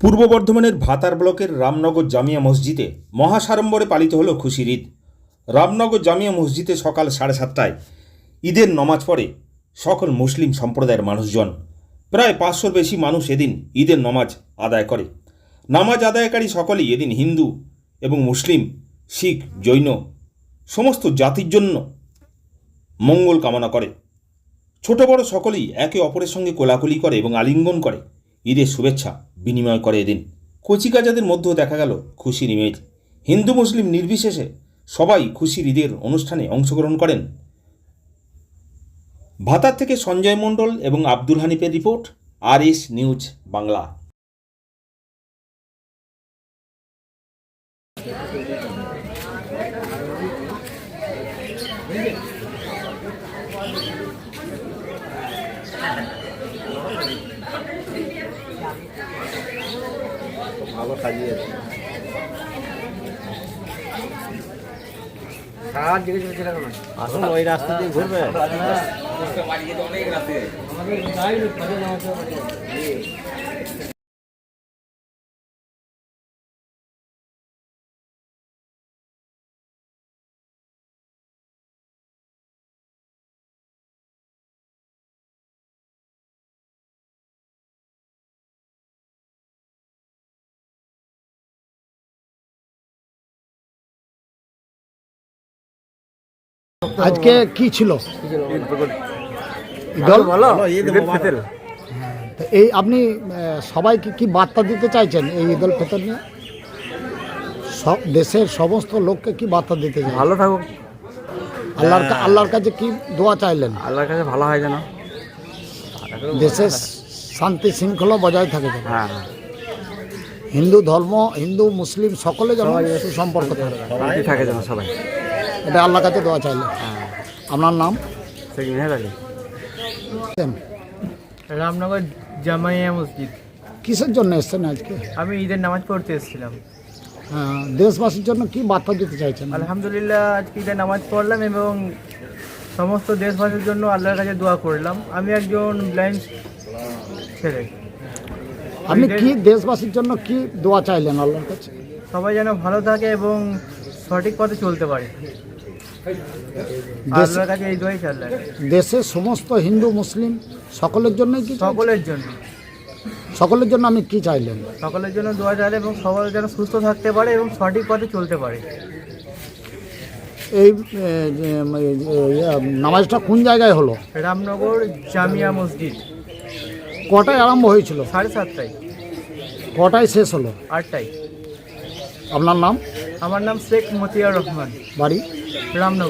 পূর্ব বর্ধমানের ভাতার ব্লকের রামনগর জামিয়া মসজিদে মহাসাড়ম্বরে পালিত হলো খুশির ঈদ। রামনগর জামিয়া মসজিদে সকাল সাড়ে সাতটায় ঈদের নমাজ পড়ে সকল মুসলিম সম্প্রদায়ের মানুষজন। প্রায় পাঁচশোর বেশি মানুষ এদিন ঈদের নমাজ আদায় করে। নামাজ আদায়কারী সকলেই এদিন হিন্দু এবং মুসলিম, শিখ, জৈন সমস্ত জাতির জন্য মঙ্গল কামনা করে। ছোট বড় সকলেই একে অপরের সঙ্গে কোলাকুলি করে এবং আলিঙ্গন করে। ঈদের শুভেচ্ছা। বিনিময় করে এদিন। কচিকাজাদের মধ্যেও দেখা গেল খুশির ইমেজ হিন্দু মুসলিম নির্বিশেষে সবাই খুশির ঈদের অনুষ্ঠানে অংশগ্রহণ করেন। ভাতার থেকে সঞ্জয় মণ্ডল এবং Abdul হানিফের report R S news Bangla. ভালো সাজিয়েছে আসুন ওই রাস্তা দিয়ে ঘুরবে। আজকে কি ছিল? তো এই আপনি সবাইকে কি বার্তা দিতে চাইছেন এই ঈদ উল ফিতর নিয়ে? সব দেশের সমস্ত লোককে কি বার্তা দিতে চাই ভালো থাকুক। আল্লাহর আল্লাহর কাছে কি দোয়া চাইলেন? আল্লাহর কাছে ভালো হয় যেন। দেশের শান্তি শৃঙ্খলা বজায় থাকে যেন। হ্যাঁ। হ্যাঁ হিন্দু ধর্ম হিন্দু মুসলিম সকলে যেন সুসম্পর্ক থাকে। থাকে যেন সবাই। এটা আল্লাহ কাছে দোয়া চাইলেন আপনার নাম? সেই মেহের আলী। রামনগর জামাইয়া মসজিদ। কিসের জন্য এসছেন আজকে? আমি ঈদের নামাজ পড়তে এসেছিলাম। হ্যাঁ, দেশবাসীর জন্য কি বার্তা দিতে চাইছেন? আলহামদুলিল্লাহ আজকে ঈদের নামাজ পড়লাম এবং সমস্ত দেশবাসীর জন্য আল্লাহর কাছে দোয়া করলাম। আমি একজন ব্লাইন্ড ছেলে। আপনি কি দেশবাসীর জন্য কি দোয়া চাইলেন আল্লাহর কাছে? সবাই যেন ভালো থাকে এবং সঠিক পথে চলতে পারে। দেশের সমস্ত হিন্দু মুসলিম সকলের জন্যই কি সকলের জন্য। সকলের জন্য আমি কি চাইলেন? সকলের জন্য দোয়া চাইলে এবং সবাই যেন সুস্থ থাকতে পারে এবং সঠিক পথে চলতে পারে। এই নামাজটা কোন জায়গায় হলো? রামনগর জামিয়া মসজিদ। কটায় আরম্ভ হয়েছিল? সাড়ে সাতটায়। কটায় শেষ হলো? আটটায়। আপনার নাম? আমার নাম শেখ মতিয়ার রহমান। বাড়ি? রামনগর।